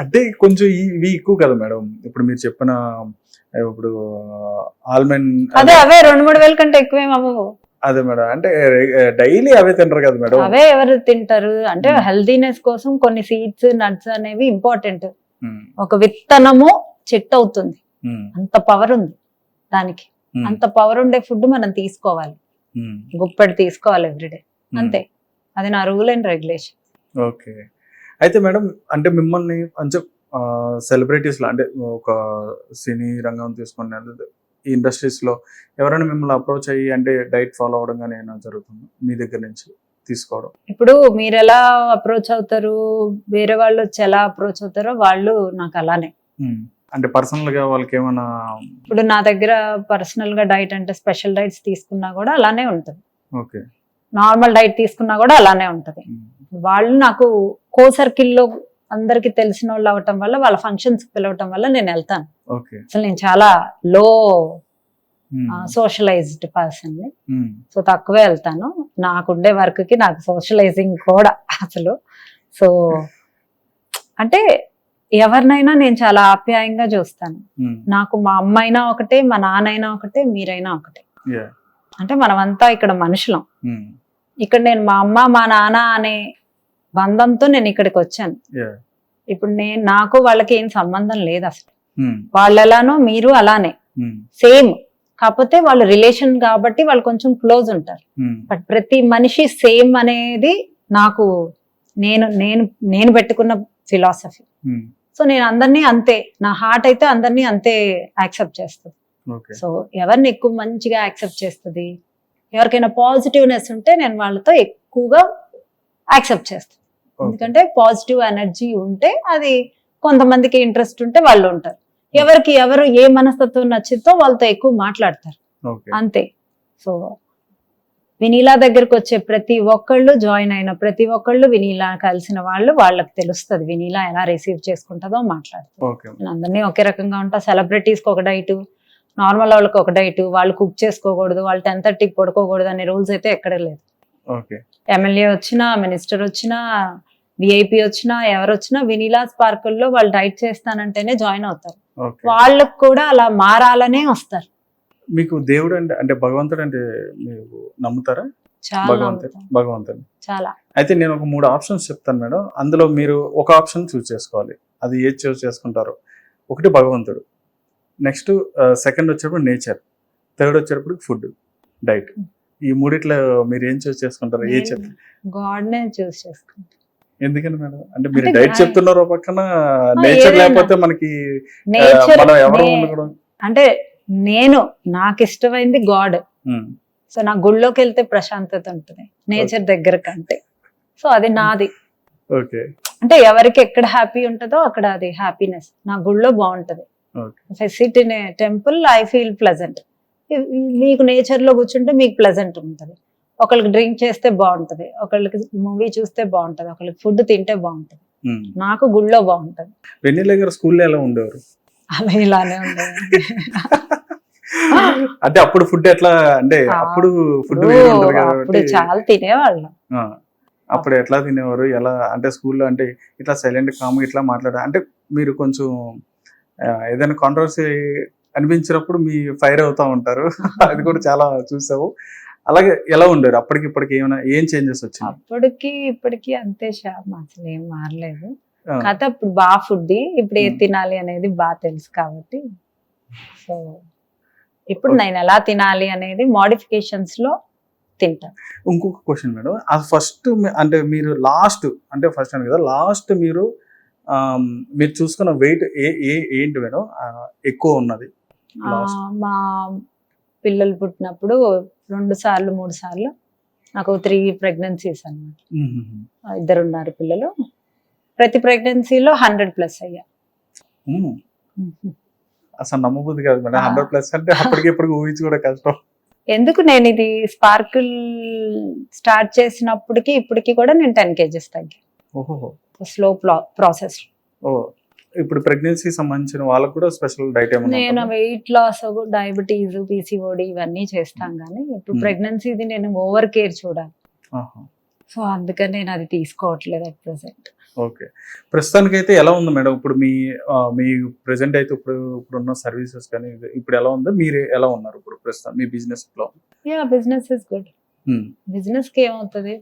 అంటే కొంచెం ఇవి ఎక్కువ కదా మేడం. ఇప్పుడు మీరు చెప్పిన ఇప్పుడు ఆల్మండ్ అదే అవే రెండు మూడు వేల కంటే ఎక్కువేం అదే మేడం. అంటే డైలీ అవే తింటారు కదా మేడం. అవే ఎవరు తింటారు? అంటే. హెల్దీనెస్ కోసం కొన్ని సీడ్స్ నట్స్ అనేవి ఇంపార్టెంట్. ఒక విత్తనము చెట్టు అవుతుంది. అంత పవర్ ఉంది దానికి. అంత పవర్ ఉండే ఫుడ్ మనం తీసుకోవాలి. గుప్పెడు తీసుకోవాలి ఎవ్రీడే. అంతే. అది నా రూల్ అండ్ రెగ్యులేషన్. ఓకే. అయితే మేడం అంటే మిమ్మల్ని కొంచెం సెలబ్రిటీస్లో అంటే ఒక సినీ రంగం తీసుకుని ఈ ఇండస్ట్రీస్లో ఎవరైనా మిమ్మల్ని అప్రోచ్ అయ్యి అంటే డైట్ ఫాలో అవడం కానీ ఏమైనా జరుగుతుంది? మీ దగ్గర నుంచి తీసుకోవడం. ఇప్పుడు మీరు ఎలా అప్రోచ్ అవుతారు? వేరే వాళ్ళు వచ్చి ఎలా అప్రోచ్ అవుతారో వాళ్ళు నాకు అలానే. అంటే పర్సనల్గా వాళ్ళకి ఏమైనా ఇప్పుడు నా దగ్గర పర్సనల్గా డైట్ అంటే స్పెషల్ డైట్స్ తీసుకున్నా కూడా అలానే ఉంటుంది. ఓకే. నార్మల్ డైట్ తీసుకున్నా కూడా అలానే ఉంటుంది. వాళ్ళు నాకు కో సర్కిల్లో అందరికి తెలిసిన వాళ్ళు అవటం వల్ల వాళ్ళ ఫంక్షన్స్ పిలవటం వల్ల నేను వెళ్తాను. అసలు నేను చాలా లో సోషలైజ్డ్ పర్సన్ సో తక్కువే వెళ్తాను. నాకుండే వర్క్కి నాకు సోషలైజింగ్ కూడా అసలు. సో అంటే ఎవరినైనా నేను చాలా ఆప్యాయంగా చూస్తాను. నాకు మా అమ్మైనా ఒకటే మా నాన్నైనా ఒకటే మీరైనా ఒకటే. అంటే మనమంతా ఇక్కడ మనుషులం. ఇక్కడ నేను మా అమ్మ మా నాన్న అనే బంధంతో నేను ఇక్కడికి వచ్చాను. ఇప్పుడు నేను నాకు వాళ్ళకి ఏం సంబంధం లేదు అసలు. ఉమ్, వాళ్ళు ఎలానో మీరు అలానే. సేమ్ కాకపోతే వాళ్ళు రిలేషన్ కాబట్టి వాళ్ళు కొంచెం క్లోజ్ ఉంటారు. బట్ ప్రతి మనిషి సేమ్ అనేది నాకు నేను నేను నేను పెట్టుకున్న ఫిలాసఫీ సో నేను అందరినీ అంతే. నా హార్ట్ అయితే అందరినీ అంతే యాక్సెప్ట్ చేస్తుంది. సో ఎవరిని ఎక్కువ మంచిగా యాక్సెప్ట్ చేస్తుంది? ఎవరికైనా పాజిటివ్నెస్ ఉంటే నేను వాళ్ళతో ఎక్కువగా యాక్సెప్ట్ చేస్తాను. ఎందుకంటే పాజిటివ్ ఎనర్జీ ఉంటే అది కొంతమందికి ఇంట్రెస్ట్ ఉంటే వాళ్ళు ఉంటారు. ఎవరికి ఎవరు ఏ మనస్తత్వం నచ్చితో వాళ్ళతో ఎక్కువ మాట్లాడతారు. అంతే. సో వినీలా దగ్గరకు వచ్చే ప్రతి ఒక్కళ్ళు జాయిన్ అయిన ప్రతి ఒక్కళ్ళు వినీలా కలిసిన వాళ్ళు వాళ్ళకి తెలుస్తుంది వినీలా ఎలా రిసీవ్ చేసుకుంటుందో మాట్లాడుతుంది. అందరినీ ఒకే రకంగా ఉంటా. సెలబ్రిటీస్కి ఒక డైట్ నార్మల్ వాళ్ళకి ఒక డైట్ వాళ్ళు కుక్ చేసుకోకూడదు వాళ్ళు టెన్ థర్టీకి పడుకోకూడదు అనే రూల్స్ అయితే ఎక్కడ లేదు. ఎమ్మెల్యే వచ్చినా మినిస్టర్ వచ్చినా విఐపి వచ్చినా ఎవరు వచ్చినా వినీలా స్పార్కుల్లో వాళ్ళు డైట్ చేస్తానంటేనే జాయిన్ అవుతారు. వాళ్ళకు కూడా అలా మారాలనే వస్తారు. మీకు దేవుడు అంటే అంటే భగవంతుడు అంటే మీరు నమ్ముతారా? చాలా భగవంతుడు. భగవంతుడు. చాలా. అయితే నేను ఒక మూడు ఆప్షన్స్ చెప్తాను మేడం. అందులో మీరు ఒక ఆప్షన్ చూస్ చేసుకోవాలి. అది ఏది చూస్ చేసుకుంటారో. ఒకటి భగవంతుడు. నెక్స్ట్ సెకండ్ వచ్చేటప్పుడు నేచర్. థర్డ్ వచ్చేటప్పుడు ఫుడ్ డైట్. ఈ మూడిట్లో మీరు ఏం చూస్ చేసుకుంటారు? ఏ చెప్ గాడ్ నే చూస్ చేసుకుంటా ఎందుకని మేడం? అంటే మీరు డైట్ చెప్తున్నారో పక్కన నేచర్. లేకపోతే మనకి ఆ, నేచర్ మనం ఎవరు ఉండకూడదు. అంటే నేను నాకు ఇష్టమైంది గాడ్. సో నా గుళ్ళోకి వెళ్తే ప్రశాంతత ఉంటుంది. నేచర్ దగ్గర కంటే. సో అది నాది. ఓకే. అంటే ఎవరికి ఎక్కడ హ్యాపీ ఉంటుందో అక్కడ అది హ్యాపీనెస్. నా గుళ్ళో బాగుంటది. Sit in temple I feel pleasant మీకు నేచర్లో కూర్చుంటే మీకు ప్లెజెంట్ ఉంటుంది. ఒకళ్ళకి డ్రింక్ చేస్తే బాగుంటది ఒకళ్ళకి మూవీ చూస్తే బాగుంటది ఒకళ్ళకి ఫుడ్ తింటే బాగుంటది. నాకు గుళ్ళో బాగుంటది. వెన్నెల గారు స్కూల్లో ఎలా ఉండేవారు? అలా ఇలానే ఉండదు అంటే అప్పుడు ఫుడ్ ఎట్లా అంటే అప్పుడు ఫుడ్ అప్పుడు చాలా తినేవాళ్ళం. అప్పుడు ఎట్లా తినేవారు? ఎలా అంటే స్కూల్లో అంటే ఇట్లా సైలెంట్ కామ్ ఇట్లా మాట్లాడారు అంటే మీరు కొంచెం ఏదైనా కాంట్రవర్సీ అనిపించినప్పుడు మీ ఫైర్ అవుతా ఉంటారు. అది కూడా చాలా చూసావు. అలాగే ఎలా ఉండేరు అప్పటికి ఇప్పటికి ఏమైనా ఏం చేంజెస్ వచ్చినాయి? అప్పటికి ఇప్పటికి అంతే షాప్ అసలు ఏం మారలేదు. కథ ఇప్పుడు బాగా ఫుడ్ ఇప్పుడు ఏది Hmm. తినాలి అనేది బాగా తెలుసు కాబట్టి. సో ఇప్పుడు. నేను ఎలా తినాలి అనేది మోడిఫికేషన్స్లో తింటాను ఇంకొక క్వశ్చన్ మేడం. అది ఫస్ట్ అంటే మీరు లాస్ట్ అంటే ఫస్ట్ అని కదా లాస్ట్ మీరు మీరు చూసుకున్న వెయిట్ ఏ ఏ ఏంటి మేడం? ఎక్కువ ఉన్నది. మా పిల్లలు పుట్టినప్పుడు రెండు సార్లు మూడు సార్లు నాకు త్రీ ప్రెగ్నెన్సీస్ అన్నమాట. ఆ, ఇద్దరు ఉన్నారు పిల్లలు. ప్రతి ప్రెగ్నెన్సీలో హండ్రెడ్ ప్లస్ అయ్యా. అసలు నమ్మబుద్ధి కాదు మేడం. హండ్రెడ్ ప్లస్ అంటే అప్పటికి ఇప్పుడు ఊహించి కూడా కష్టం. ఎందుకు నేను ఇది స్పార్కిల్ స్టార్ట్ చేసినప్పటికి ఇప్పటికి కూడా నేను టెన్ కేజెస్ తగ్గా. ఓహో. Slow process. ఓ. ఇప్పుడు ప్రెగ్నెన్సీ సంబంధించిన వాళ్ళకు కూడా స్పెషల్ డైట్ నేను? వెయిట్ లాస్ డయాబెటీస్ పీసీఓడి ఇవన్నీ చేస్తాం కానీ ఇప్పుడు Hmm. ప్రెగ్నెన్సీది నేను ఓవర్ కేర్ చూడాలి. ఆహా. సో అందుకని నేను అది తీసుకోవట్లేదు అట్ ప్రెసెంట్ ఓకే. ప్రస్తుతానికి అయితే ఎలా ఉంది మేడం? ఇప్పుడు మీ మీ ప్రెసెంట్ అయితే ఇప్పుడు ఇప్పుడున్న సర్వీసెస్ కానీ ఇప్పుడు ఎలా ఉందో? మీరు ఎలా ఉన్నారు ఇప్పుడు ప్రస్తుతం? మీ బిజినెస్లో? యా బిజినెస్ ఇస్ గుడ్ బిజినెస్కి ఏమవుతుంది.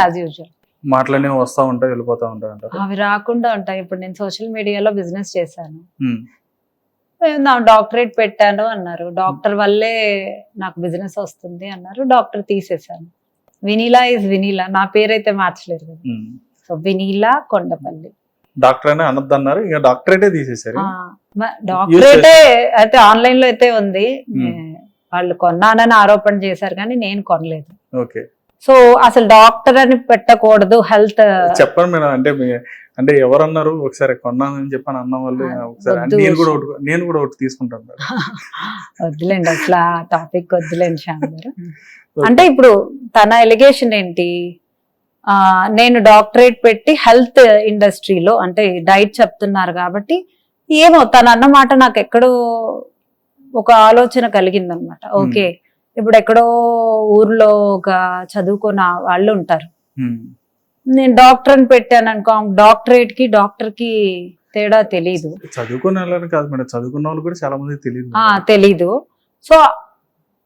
యాజ్ యూజువల్ మాటలనే వస్తా ఉంటాయి వెళ్ళిపోతా ఉంటాయి అంటారు. అవి రాకుండా ఉంటాయి. ఇప్పుడు నేను సోషల్ మీడియాలో బిజినెస్ చేశాను. నా డాక్టరేట్ పెట్టాను అన్నారు. డాక్టర్ వల్లే నాకు బిజినెస్ వస్తుంది అన్నారు. డాక్టర్ తీసేశాను. వినీలా ఇస్ వినీలా. నా పేరైతే మార్చలేదు కదా. సో వినీలా కొండపల్లి. డాక్టర్ అనే అనొద్దు అన్నారు ఇక డాక్టరేటే తీసేశారు. డాక్టరేటే అయితే ఆన్లైన్లో అయితే ఉంది. వాళ్ళు కొన్నానని ఆరోపణ చేశారు కానీ నేను కొనలేదు. ఓకే. సో అసలు డాక్టర్ అని పెట్టకూడదు హెల్త్. చెప్పండి మేడం అంటే అంటే ఎవరన్నారు ఒకసారి కొన్నానని చెప్పని అన్న వాళ్ళు ఒకసారి. నేను కూడా ఒకటి నేను కూడా ఒకటి తీసుకుంటాను. వద్దులేండి అసలు ఆ టాపిక్ వద్దులేండి శ్యామ్ గారు. అంటే ఇప్పుడు తన ఎలిగేషన్ ఏంటి? నేను డాక్టరేట్ పెట్టి హెల్త్ ఇండస్ట్రీలో అంటే డైట్ చెప్తున్నారు కాబట్టి ఏమో తన అన్నమాట నాకు ఎక్కడో ఒక ఆలోచన కలిగిందనమాట. ఓకే ఇప్పుడు ఎక్కడో ఊర్లో ఒక చదువుకున్న వాళ్ళు ఉంటారు. నేను డాక్టర్ అని పెట్టాను అనుకో డాక్టరేట్కి డాక్టర్కి తేడా తెలీదు. చదువుకున్న వాళ్ళని కాదు మేడం చదువుకున్న వాళ్ళు కూడా చాలా మంది తెలియదు తెలీదు. సో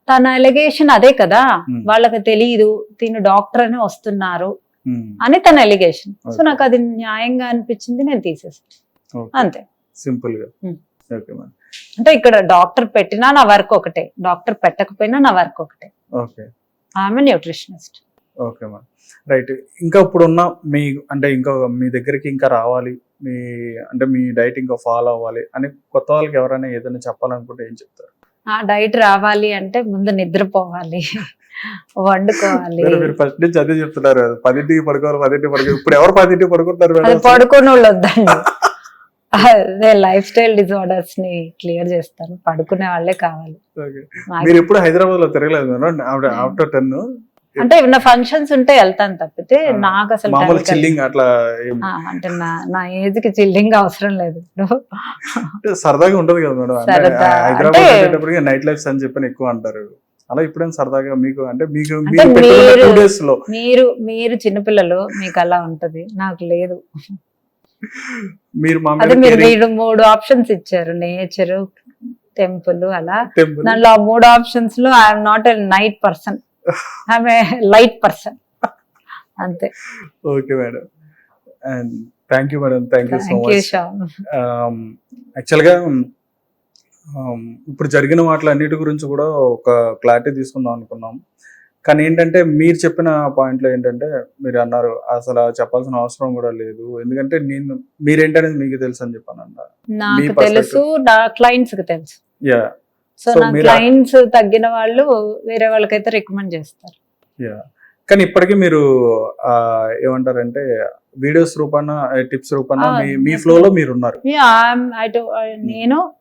తన ఎలిగేషన్ అదే కదా. వాళ్ళకి తెలియదు తిను డాక్టర్ అని వస్తున్నారు అని తన ఎలిగేషన్ సో. నాకు అది న్యాయంగా అనిపించింది నేను తీసేసాను. అంతే. సింపుల్గా. Okay madam. అంటే ఇక్కడ డాక్టర్ పెట్టినా నా వర్క్ ఒకటే. డాక్టర్ పెట్టకపోయినా నా వర్క్ ఒకటే. ఓకే. ఆమె న్యూట్రిషనిస్ట్ ఓకే మేడం రైట్. ఇంకా ఇప్పుడున్న మీ అంటే ఇంకా మీ దగ్గరికి ఇంకా రావాలి. మీ అంటే మీ డైట్ ఇంకా ఫాలో అవ్వాలి అని కొత్త వాళ్ళకి ఎవరైనా ఏదైనా చెప్పాలనుకుంటే ఏం చెప్తారు? ఆ డైట్ రావాలి అంటే ముందు నిద్రపోవాలి. వండుకోవాలి. మీరు- ఫస్ట్ నుంచి అదే చెప్తున్నారు పదింటికి పడుకోవాలి పదింటికి పడుకో ఇప్పుడు ఎవరు పదింటికి పడుకుంటారు పడుకోని వాళ్ళు వద్దండి. అదే లైఫ్ స్టైల్ డిజార్డర్స్ని క్లియర్ చేస్తాను. పడుకునే వాళ్ళే కావాలి. మీరు ఎప్పుడు హైదరాబాద్లో తిరగలేదు ఆఫ్టర్ టెన్. అంటే ఏమన్నా ఫంక్షన్స్ ఉంటే వెళ్తాను తప్పితే నాకు అసలు చిల్లింగ్ అట్లా అంటే నా నా ఏజ్కి చిల్లింగ్ అవసరం లేదు. ఇప్పుడు సరదాగా ఉంటది కదా మేడం. హైదరాబాద్ నైట్ లైఫ్స్ అని చెప్పని ఎక్కువ అంటారు. అలా ఇప్పుడేం సరదాగా మీకు అంటే మీకు మీరు మీరు చిన్నపిల్లలు మీకు అలా ఉంటది. నాకు లేదు. మీరు అదే మీరు మీరు మూడు ఆప్షన్స్ ఇచ్చారు. నేచర్ టెంపుల్ అలా. దానిలో ఆ మూడు ఆప్షన్స్లో I'm not a night person I'm light person అంతే. Okay madam and thank you madam thank you so much యాక్చువల్గా ఇప్పుడు జరిగిన వాటిలన్నిటి గురించి కూడా ఒక క్లారిటీ తీసుకుందాం అనుకున్నాం. కానీ ఏంటంటే మీరు చెప్పిన పాయింట్లో ఏంటంటే మీరు అన్నారు అసలు చెప్పాల్సిన అవసరం కూడా లేదు. ఎందుకంటే నేను మీరేంటనేది మీకు తెలుసు అని చెప్పాను నాకు. తెలుసు నా క్లయింట్స్కి తెలుసు. యా సో నా క్లయింట్స్ తగ్గిన వాళ్ళు వేరే వాళ్ళకైతే రికమెండ్ చేస్తారు. యా కానీ ఇప్పటికీ మీరు ఏమంటారంటే వీడియోస్ రూపాన టిప్స్ రూపాన మీ. ఫ్లోలో మీరు ఉన్నారు నేను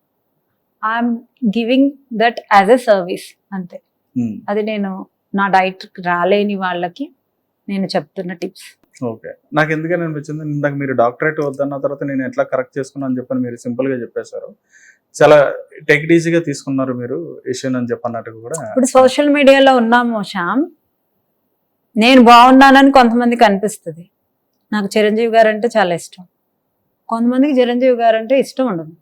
I'm giving that as a service అంతే. Hmm. అది నేను నా డైట్ రాలేని వాళ్ళకి నేను చెప్తున్న టిప్స్. ఓకే. నాకు ఎందుకని అనిపించింది? ఇందాక మీరు డాక్టరేట్ వద్దన్న తర్వాత నేను ఎట్లా కరెక్ట్ చేసుకున్నాను చెప్పని మీరు సింపుల్గా చెప్పేశారు. చాలా టెక్ ఈజీగా తీసుకున్నారు మీరు ఇష్యూని అని చెప్పన్నట్టు కూడా ఇప్పుడు సోషల్ మీడియాలో ఉన్నాము శ్యామ్. నేను బాగున్నానని కొంతమందికి అనిపిస్తుంది. నాకు చిరంజీవి గారు అంటే చాలా ఇష్టం. కొంతమందికి చిరంజీవి గారు అంటే ఇష్టం ఉండదు.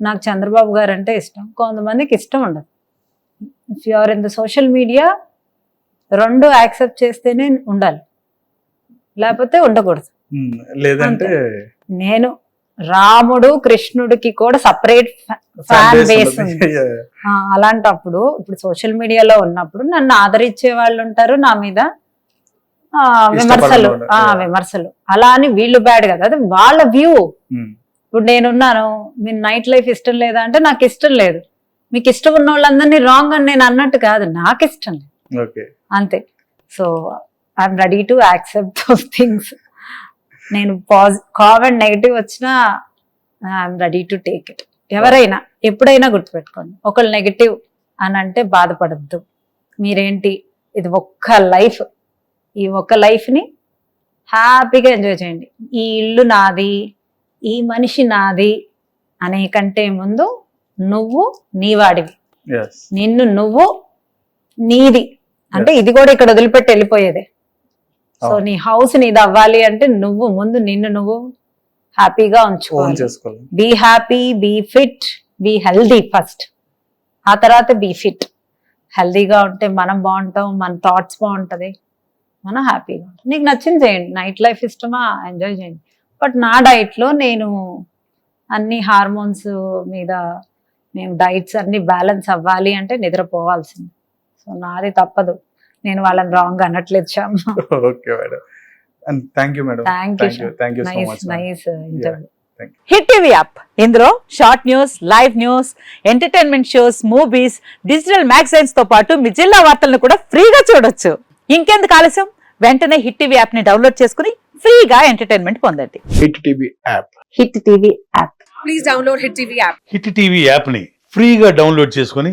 నాకు చంద్రబాబు గారు అంటే ఇష్టం. కొంతమందికి ఇష్టం ఉండదు. If you are in the social media రెండు యాక్సెప్ట్ చేస్తేనే ఉండాలి. లేకపోతే ఉండకూడదు. లేదంటే నేను రాముడు కృష్ణుడికి కూడా సపరేట్ ఫ్యాన్ బేస్. ఉంది. అలాంటప్పుడు ఇప్పుడు సోషల్ మీడియాలో ఉన్నప్పుడు నన్ను ఆదరించే వాళ్ళు ఉంటారు నా మీద. విమర్శలు. ఆ. విమర్శలు. అలా అని వీళ్ళు బ్యాడ్ కదా. అది వాళ్ళ వ్యూ Hmm. ఇప్పుడు నేనున్నాను మీరు నైట్ లైఫ్ ఇష్టం లేదా అంటే నాకు ఇష్టం లేదు. మీకు ఇష్టం ఉన్న వాళ్ళందరినీ రాంగ్ అని నేను అన్నట్టు కాదు. నాకు ఇష్టం లేదు. అంతే. So I'm ready to accept those things నేను పాజ్ కామెంట్ నెగిటివ్ వచ్చినా I'm ready to take it ఎవరైనా ఎప్పుడైనా గుర్తుపెట్టుకోండి. ఒకళ్ళు నెగిటివ్ అని అంటే బాధపడద్దు. మీరేంటి? ఇది ఒక్క లైఫ్ ఈ ఒక్క లైఫ్ని హ్యాపీగా ఎంజాయ్ చేయండి. ఈ ఇల్లు నాది ఈ మనిషి నాది అనే కంటే ముందు నువ్వు నీవాడివి నిన్ను నువ్వు నీది. అంటే ఇది కూడా ఇక్కడ వదిలిపెట్టి వెళ్ళిపోయేదే. సో. నీ హౌస్ నీది అవ్వాలి అంటే నువ్వు ముందు నిన్ను నువ్వు హ్యాపీగా ఉంచుకోవాలి. Be happy be fit be healthy first ఆ తర్వాత బీ ఫిట్ హెల్దీగా ఉంటే మనం బాగుంటాం మన థాట్స్ బాగుంటది. మనం హ్యాపీగా ఉంటాం నీకు నచ్చింది చేయండి. నైట్ లైఫ్ ఇష్టమా? ఎంజాయ్ చేయండి. బట్ నా diet లో నేను అన్ని హార్మోన్స్ మీద మేము డైట్స్ అన్ని బ్యాలెన్స్ అవ్వాలి అంటే నిద్రపోవాల్సింది. సో నాది తప్పదు. నేను వాళ్ళని రాంగ్ అనట్లేదు Shyam. Okay madam. And thank you madam. Thank you. Thank you so nice much nice interview Hit TV app ఇందులో short news live news entertainment shows movies digital మ్యాగజైన్స్తో పాటు మీ జిల్లా వార్తలను కూడా ఫ్రీగా చూడొచ్చు. ఇంకెందుకు ఆలస్యం? వెంటనే హిట్ టీవీ యాప్ని డౌన్లోడ్ చేసుకుని ఫ్రీగా ఎంటర్టైన్మెంట్ పొందండి. Hit TV app Hit TV app please download Hit TV app. Hit TV యాప్ని ఫ్రీగా డౌన్లోడ్ చేసుకొని